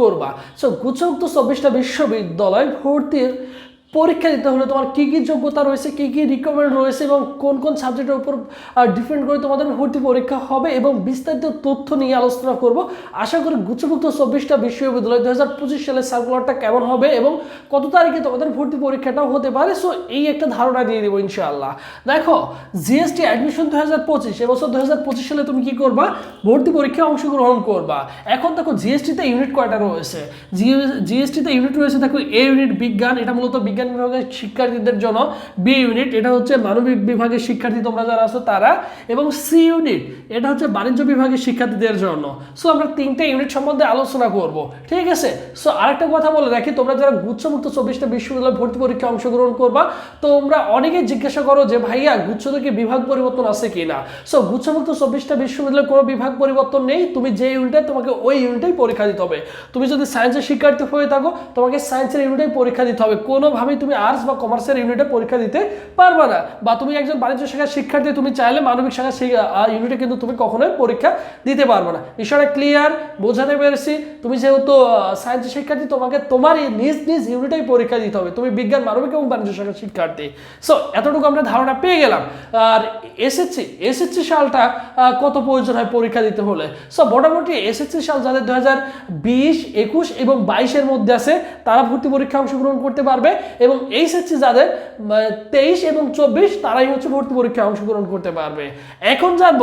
করবা। সো তো চব্বিশটা বিশ্ববিদ্যালয় ভর্তির পরীক্ষা দিতে হলে তোমার কী কী যোগ্যতা রয়েছে, কী কী রিকমেন্ড রয়েছে এবং কোন কোন সাবজেক্টের উপর ডিপেন্ড করে তোমাদের ভর্তি পরীক্ষা হবে এবং বিস্তারিত তথ্য নিয়ে আলোচনা করব। আশা করি গুচ্ছমুক্ত চব্বিশটা বিশ্ববিদ্যালয় দু হাজার পঁচিশ সালের সার্কুলারটা কেমন হবে এবং কত তারিখে তোমাদের ভর্তি পরীক্ষাটাও হতে পারে। সো এই একটা ধারণা দিয়ে দেবো ইনশাআল্লাহ। দেখো জিএসটি অ্যাডমিশন দু হাজার পঁচিশ, এবছর দু হাজার পঁচিশ সালে তুমি কি করবা? ভর্তি পরীক্ষায় অংশগ্রহণ করবা। এখন দেখো জিএসটিতে ইউনিট কয়টা রয়েছে? জিএসটিতে ইউনিট রয়েছে দেখো এ ইউনিট বিজ্ঞান, এটা মূলত বিজ্ঞান বিভাগের শিক্ষার্থীদের জন্য বি ইউনিট এটা হচ্ছে মানবিক বিভাগের শিক্ষার্থী তোমরা যারা আছো তারা, এবং সি ইউনিট এটা হচ্ছে বাণিজ্য বিভাগের শিক্ষার্থীদের জন্য। সো আমরা তিনটে ইউনিট সম্বন্ধে আলোচনা করব, ঠিক আছে? সো আরেকটা কথা বলে রাখি, তোমরা যারা গুচ্ছমুক্ত চব্বিশটা বিশ্ববিদ্যালয় ভর্তি পরীক্ষায় অংশগ্রহণ করবা, তোমরা অনেকেই জিজ্ঞাসা করো যে, ভাইয়া গুচ্ছ থেকে বিভাগ পরিবর্তন আছে কি না সো গুচ্ছমুক্ত চব্বিশটা বিশ্ববিদ্যালয়ে কোনো বিভাগ পরিবর্তন নেই, তুমি যে ইউনিটে তোমাকে ওই ইউনিটেই পরীক্ষা দিতে হবে। তুমি যদি সায়েন্সের শিক্ষার্থী হয়ে থাকো, তোমাকে সায়েন্সের ইউনিটেই পরীক্ষা দিতে হবে। কোনোভাবেই তুমি আর্টস বা কমার্সের ইউনিটে পরীক্ষা দিতে পারবে না। বা তুমি একজন বাণিজ্য শাখার শিক্ষার্থী, তুমি চাইলে মানবিক শাখার ইউনিটে কিন্তু তুমি কখনোই পরীক্ষা দিতে পারবে না। বিষয়টা ক্লিয়ার বোঝাতে পেরেছি। তুমি যেহেতু সায়েন্সের শিক্ষার্থী, তোমাকে তোমার নিজ নিজ ইউনিটেই পরীক্ষা দিতে হবে। তুমি বিজ্ঞান, মানবিক এবং বাণিজ্য শাখার শিক্ষার্থী। সো এতটুকু আমরা ধারণা পেয়ে গেলাম। আর এসএসসি এসএসসি সালটা কত প্রয়োজন হয় পরীক্ষা দিতে হলে? সো মোটামুটি এসএসসি সাল যাদের দু হাজার বিশ, একুশ এবং বাইশের মধ্যে আছে, তারা ভর্তি পরীক্ষা অংশগ্রহণ করতে পারবে। এবং এই এইচএসসি যাদের তেইশ এবং চব্বিশ, তারাই হচ্ছে ভর্তি পরীক্ষায় অংশগ্রহণ করতে পারবে। এখন জানব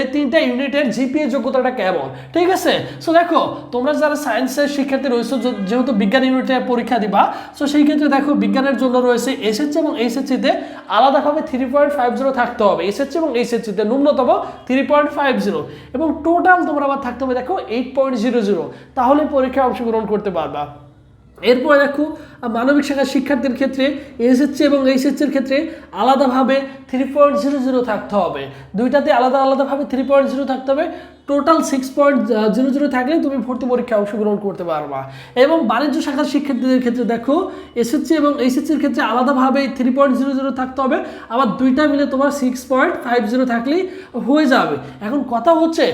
এই তিনটা ইউনিটের জিপিএ যোগ্যতাটা কেমন, ঠিক আছে? সো দেখো, তোমরা যারা সায়েন্সের শিক্ষার্থী রয়েছে যেহেতু বিজ্ঞান ইউনিটে পরীক্ষা দিবা সো সেই ক্ষেত্রে দেখো, বিজ্ঞানের জন্য রয়েছে এসএসসি এবং এইচএসসিতে আলাদাভাবে থ্রি পয়েন্ট ফাইভ জিরো থাকতে হবে। এসএসসি এবং এইচএসসিতে ন্যূনতম থ্রি পয়েন্ট ফাইভ জিরো এবং টোটাল তোমরা আবার থাকতে হবে, দেখো এইট পয়েন্ট জিরো জিরো তাহলে পরীক্ষায় অংশগ্রহণ করতে পারবা। এরপরে দেখো মানবিক শাখার শিক্ষার্থীর ক্ষেত্রে এসএসসি এবং এইচএসসির ক্ষেত্রে আলাদাভাবে থ্রি পয়েন্ট জিরো জিরো থাকতে হবে। দুইটাতে আলাদা আলাদাভাবে থ্রি পয়েন্ট জিরো থাকতে হবে। Total six point zero zero থাকলে তুমি ভর্তি পরীক্ষায় অংশগ্রহণ করতে পারবা। এবং বাণিজ্য শাখার শিক্ষার্থীদের ক্ষেত্রে দেখো এসএসসি এবং এইচএসসির ক্ষেত্রে আলাদাভাবে থ্রি পয়েন্ট জিরো জিরো থাকতে হবে। আবার দুইটা মিলে তোমার সিক্স পয়েন্ট ফাইভ জিরো থাকলেই হয়ে যাবে। এখন কথা হচ্ছে,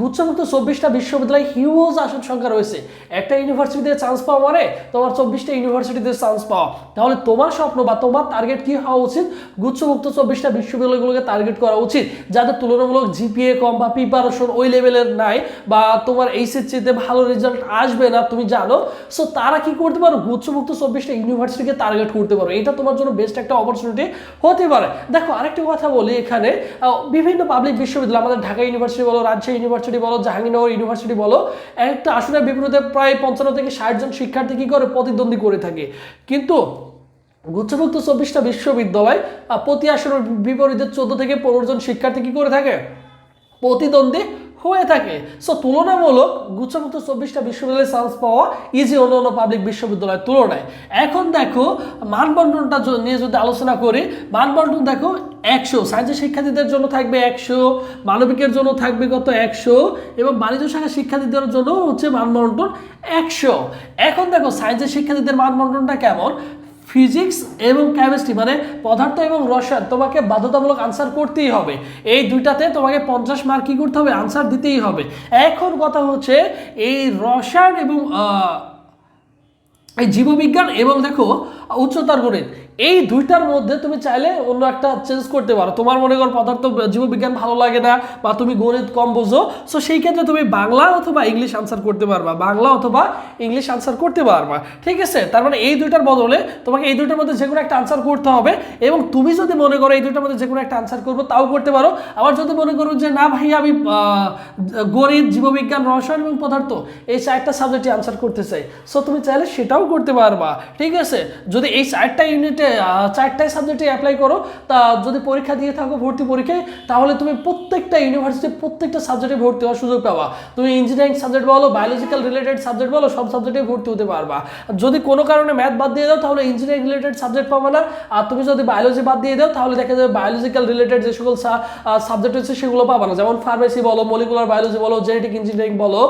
গুচ্ছমুক্ত চব্বিশটা বিশ্ববিদ্যালয় হিউজ আসন সংখ্যা রয়েছে। একটা ইউনিভার্সিটিতে চান্স পাওয়া মানে তোমার চব্বিশটা ইউনিভার্সিটিতে চান্স পাওয়া তাহলে তোমার স্বপ্ন বা তোমার টার্গেট কি হওয়া উচিত? গুচ্ছমুক্ত চব্বিশটা বিশ্ববিদ্যালয়গুলোকে টার্গেট করা উচিত যাদের তুলনামূলক জিপিএ কম বা প্রিপারেশন ওই লেভেলের নাই বা তোমার এইচএসসিতে ভালো রেজাল্ট আসবে না, তুমি জানো? সো তারা কি করতে পারো? গুচ্ছমুক্ত চব্বিশটা ইউনিভার্সিটিকে টার্গেট করতে পারো। এটা তোমার জন্য বেস্ট একটা অপরচুনিটি হতে পারে। দেখো, আরেকটি কথা বলি এখানে। বিভিন্ন পাবলিক বিশ্ববিদ্যালয়, আমাদের ঢাকা ইউনিভার্সিটি বলো, রাজশাহী ইউনিভার্সিটি বলো, জাহাঙ্গীরনগর ইউনিভার্সিটি বলো, একটা আসনের বিপরীতে প্রায় পঞ্চান্ন থেকে ষাট জন শিক্ষার্থী কি করে প্রতিদ্বন্দ্বী করে থাকে? কিন্তু গুচ্ছভুক্ত চব্বিশটা বিশ্ববিদ্যালয় প্রতি আসনের বিপরীতে চোদ্দ থেকে পনেরো জন শিক্ষার্থী কী করে থাকে? প্রতিদ্বন্দ্বী হয়ে থাকে। সো তুলনামূলক গুচ্ছমুক্ত চব্বিশটা বিশ্ববিদ্যালয়ে চান্স পাওয়া ইজি অন্য অন্য পাবলিক বিশ্ববিদ্যালয়ের তুলনায়। এখন দেখো মানবন্টনটা য- নিয়ে যদি আলোচনা করি মানবন্টন দেখো একশো সায়েন্সের শিক্ষার্থীদের জন্য থাকবে একশো, মানবিকের জন্য থাকবে কত একশো, এবং বাণিজ্য শাখার শিক্ষার্থীদের জন্য হচ্ছে মানবন্টন একশো। এখন দেখো সায়েন্সের শিক্ষার্থীদের মানবন্টনটা কেমন? ফিজিক্স এবং কেমিস্ট্রি মানে পদার্থ এবং রসায়ন, তোমাকে বাধ্যতামূলক আনসার করতেই হবে। এই দুইটাতে তোমাকে পঞ্চাশ মার্ক কী করতে হবে? আনসার দিতেই হবে। এখন কথা হচ্ছে, এই রসায়ন এবং এই জীববিজ্ঞান এবং দেখো, উচ্চতার গণিত, এই দুইটার মধ্যে তুমি চাইলে অন্য একটা চেঞ্জ করতে পারো। তোমার মনে করো পদার্থ জীববিজ্ঞান ভালো লাগে না বা তুমি গণিত কম বোঝো সো সেই ক্ষেত্রে তুমি বাংলা অথবা ইংলিশ আনসার করতে পারবা, বাংলা অথবা ইংলিশ আনসার করতে পারবা। ঠিক আছে? তার মানে এই দুইটার বদলে তোমাকে এই দুইটার মধ্যে যে কোনো একটা আনসার করতে হবে এবং তুমি যদি মনে করো এই দুইটার মধ্যে যে কোনো একটা আনসার করব, তাও করতে পারো। আবার যদি মনে করো যে, না ভাই, আমি গণিত, জীববিজ্ঞান, রসায়ন এবং পদার্থ, এই চারটা সাবজেক্টে আনসার করতে চাই। সো তুমি চাইলে সেটাও করতে পারবা, ঠিক আছে? যদি এই চারটা ইউনিটে চারটায় সাবজেক্টে অ্যাপ্লাই করো, তা যদি পরীক্ষা দিয়ে থাকো ভর্তি পরীক্ষায়, তাহলে তুমি প্রত্যেকটা ইউনিভার্সিটি প্রত্যেকটা সাবজেক্টে ভর্তি হওয়ার সুযোগ পাবা। তুমি ইঞ্জিনিয়ারিং সাবজেক্ট বলো বায়োলজিক্যাল রিলেটেড সাবজেক্ট বলো, সব সাবজেক্টে ভর্তি হতে পারবা। যদি কোনো কারণে ম্যাথ বাদ দিয়ে দাও, তাহলে ইঞ্জিনিয়ারিং রিলেটেড সাবজেক্ট পাবা না। আর তুমি যদি বায়োলজি বাদ দিয়ে দাও, তাহলে দেখা যাবে বায়োলজিক্যাল রিলেটেড যে সকল সাবজেক্ট আছে সেগুলো পাবা না। যেমন ফার্মেসি বলো মলিকুলার বায়োলজি বলো জেনেটিক ইঞ্জিনিয়ারিং বলো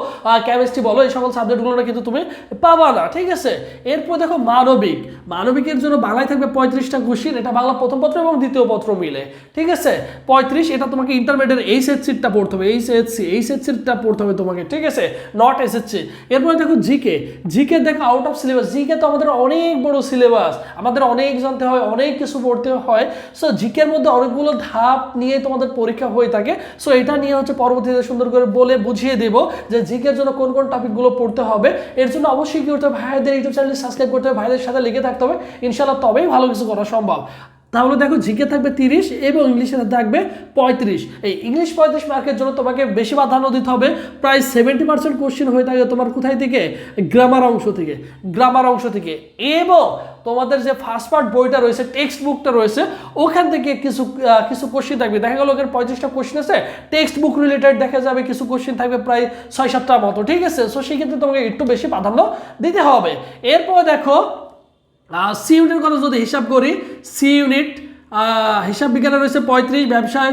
কেমিস্ট্রি বলো, এই সকল সাবজেক্টগুলো কিন্তু তুমি পাবা না, ঠিক আছে? এরপর দেখো মানবিক। মানবিকের জন্য বাংলায় থাকবে পঁয়ত্রিশটা কোশ্চিন এটা বাংলা প্রথম পত্র এবং দ্বিতীয় পত্র মিলে। ঠিক আছে? পঁয়ত্রিশ, এটা তোমাকে ইন্টারমিডিয়েট এইচ এস সিটটা পড়তে হবে H S C H S সিটটা পড়তে হবে তোমাকে, ঠিক আছে? নট এস এস সি এরপরে দেখো জিকে জিকে দেখো আউট অফ সিলেবাস জিকে তো আমাদের অনেক বড় সিলেবাস আমাদের অনেক জানতে হয়, অনেক কিছু পড়তে হয়। সো জিকের মধ্যে অনেকগুলো ধাপ নিয়ে তোমাদের পরীক্ষা হয়ে থাকে। সো এটা নিয়ে হচ্ছে পরবর্তীতে সুন্দর করে বলে বুঝিয়ে দেব যে জিকের জন্য কোন কোন টপিকগুলো পড়তে হবে। এর জন্য অবশ্যই কি করতে হবে? ভাইদের ইউটিউব চ্যানেল সাবস্ক্রাইব করতে হবে, ভাইদের সাথে লেগে থাকতে হবে। ইনশাল্লাহ তবেই ভালো কিছু করা সম্ভব। তাহলে দেখো জিকে থাকবে তিরিশ এবং ইংলিশে থাকবে পঁয়ত্রিশ। এই ইংলিশ পঁয়ত্রিশ মার্কের জন্য তোমাকে বেশি প্রাধান্য দিতে হবে। প্রায় সেভেন্টি পার্সেন্ট কোশ্চেন হয়ে থাকে তোমার কোথায় থেকে? গ্রামার অংশ থেকে। গ্রামার অংশ থেকে। এবং তোমাদের যে ফার্স্ট পার্ট বইটা রয়েছে টেক্সট বুকটা রয়েছে, ওখান থেকে কিছু কিছু কোশ্চেন থাকবে। দেখা গেল ওখানে পঁয়ত্রিশটা কোশ্চেন আছে। টেক্সট বুক রিলেটেড দেখা যাবে, কিছু কোশ্চেন থাকবে প্রায় ছয় সাতটার মতো। ঠিক আছে? সো সেই ক্ষেত্রে তোমাকে একটু বেশি প্রাধান্য দিতে হবে। এরপর দেখো সি ইউনিটের কথা যদি হিসাব করি সি ইউনিট হিসাব বিজ্ঞানে রয়েছে পঁয়ত্রিশ, ব্যবসায়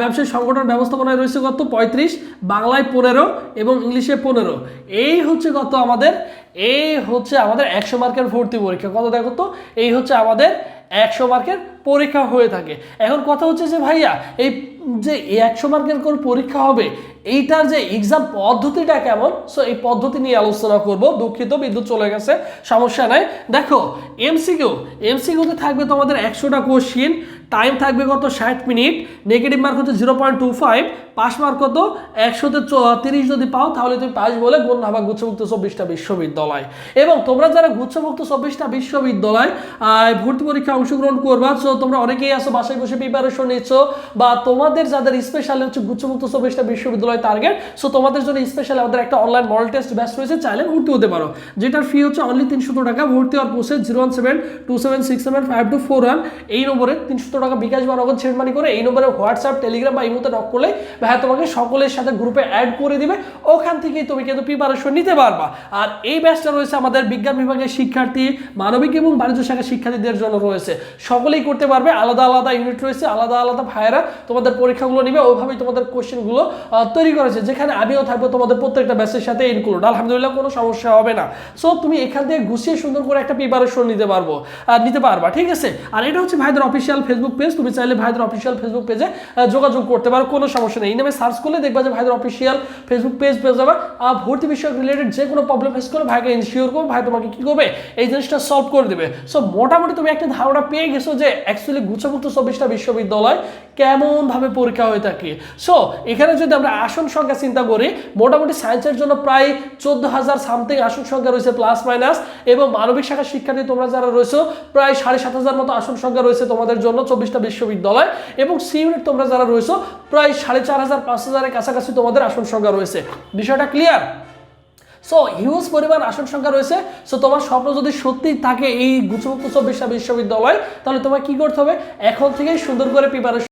ব্যবসায়ী সংগঠন ব্যবস্থাপনায় রয়েছে কত? পঁয়ত্রিশ, বাংলায় পনেরো এবং ইংলিশে পনেরো। এই হচ্ছে কত আমাদের? এই হচ্ছে আমাদের একশো মার্কের ভর্তি পরীক্ষা। কত দেখো তো? এই হচ্ছে আমাদের একশো মার্কের পরীক্ষা হয়ে থাকে। এখন কথা হচ্ছে যে, ভাইয়া, এই যে একশো মার্কের কোন পরীক্ষা হবে, এইটার যে এক্সাম পদ্ধতিটা কেমন? সো এই পদ্ধতি নিয়ে আলোচনা করব। দুঃখিত, বিদ্যুৎ চলে গেছে, সমস্যা নাই। দেখো এমসিকিউ এমসিকিউতে থাকবে তোমাদের একশোটা কোশ্চিন টাইম থাকবে কত? ষাট মিনিট। নেগেটিভ মার্ক হচ্ছে zero point two five pass mark কত? একশোতে তিরিশ যদি পাও, তাহলে তুমি পাস বলে গণ্য হবে গুচ্ছমুক্ত চব্বিশটা বিশ্ববিদ্যালয়। এবং তোমরা যারা গুচ্ছমুক্ত চব্বিশটা বিশ্ববিদ্যালয় ভর্তি পরীক্ষা অংশগ্রহণ করবা সো তোমরা অনেকেই আছো, বাসায় বসে প্রিপারেশন নিচ্ছ, বা তোমাদের যাদের স্পেশাল হচ্ছে গুচ্ছমুক্ত চব্বিশটা বিশ্ববিদ্যালয় টার্গেট সো তোমাদের জন্য স্পেশাল আমাদের একটা অনলাইন মডেল টেস্ট ব্যাচ রয়েছে, চাইলে ভর্তি হতে পারো। যেটার ফি হচ্ছে অনলি তিনশো টাকা, ভর্তি হওয়ার process zero one seven two seven six seven five two four one এই নম্বরে তিনশো টাকা বিকাশ বা নগদ সেন্ড মানি করে এই নম্বরে হোয়াটসঅ্যাপ, টেলিগ্রাম বা ইমোতে নক করলে ভাইয়া তোমাকে সকলের সাথে গ্রুপে অ্যাড করে দিবে। ওখান থেকেই তুমি কিন্তু প্রিপারেশন নিতে পারবা। আর এই ব্যাচটা রয়েছে আমাদের বিজ্ঞান বিভাগের শিক্ষার্থী, মানবিক এবং বাণিজ্য শাখার শিক্ষার্থীদের জন্য রয়েছে। সকলেই করতে পারবে, আলাদা আলাদা ইউনিট রয়েছে, আলাদা আলাদা ভাইয়েরা তোমাদের পরীক্ষাগুলো নিবে, ওইভাবেই তোমাদের কোশ্চেনগুলো তৈরি করেছে। যেখানে আমিও থাকব, তোমাদের প্রত্যেকটা ব্যাচের সাথে ইনক্লুড আলহামদুলিল্লাহ, কোনো সমস্যা হবে না। সো তুমি এখান থেকে গুছিয়ে সুন্দর করে একটা প্রিপারেশন নিতে পারব নিতে পারবা, ঠিক আছে? আর এটা হচ্ছে ভাইদের অফিসিয়াল ফেসবুক পেজ তুমি চাইলে ভাইদের অফিসিয়াল ফেসবুক পেজে যোগাযোগ করতে পারো, কোনো সমস্যা নেই। এই নামে সার্চ করলে দেখবা যে ভাইদের অফিসিয়াল ফেসবুক পেজ পেয়ে যাবে। আর ভর্তি বিষয়ক রিলেটেড যে কোনো প্রবলেম ফেস করে ভাইকে ইনশিওর করবে, ভাই তোমাকে কি করবে? এই জিনিসটা সলভ করে দেবে। সো মোটামুটি তুমি একটা ধারণা পেয়ে গেছো যে অ্যাকচুয়ালি গুচ্ছমুক্ত চব্বিশটা বিশ্ববিদ্যালয় কেমনভাবে পরীক্ষা হয়ে থাকে? সো এখানে যদি আমরা আসন সংখ্যা চিন্তা করি, মোটামুটি সায়েন্সের জন্য প্রায় চোদ্দ হাজার সামথিং আসন সংখ্যা রয়েছে প্লাস মাইনাস এবং মানবিক শাখার শিক্ষার্থী তোমরা যারা রয়েছে, প্রায় সাড়ে সাত হাজার মতো আসন সংখ্যা রয়েছে তোমাদের জন্য চব্বিশটা বিশ্ববিদ্যালয়, এবং সি ইউনিট তোমরা যারা রয়েছে, প্রায় সাড়ে চার হাজার পাঁচ হাজারের কাছাকাছি তোমাদের আসন সংখ্যা রয়েছে। বিষয়টা ক্লিয়ার সো হিউজ পরিমাণ আসন সংখ্যা রয়েছে। সো তোমার স্বপ্ন যদি সত্যি থাকে এই গুচ্ছমুক্ত চব্বিশটা বিশ্ববিদ্যালয়, তাহলে তোমার কি করতে হবে? এখন থেকেই সুন্দর করে প্রিপারেশন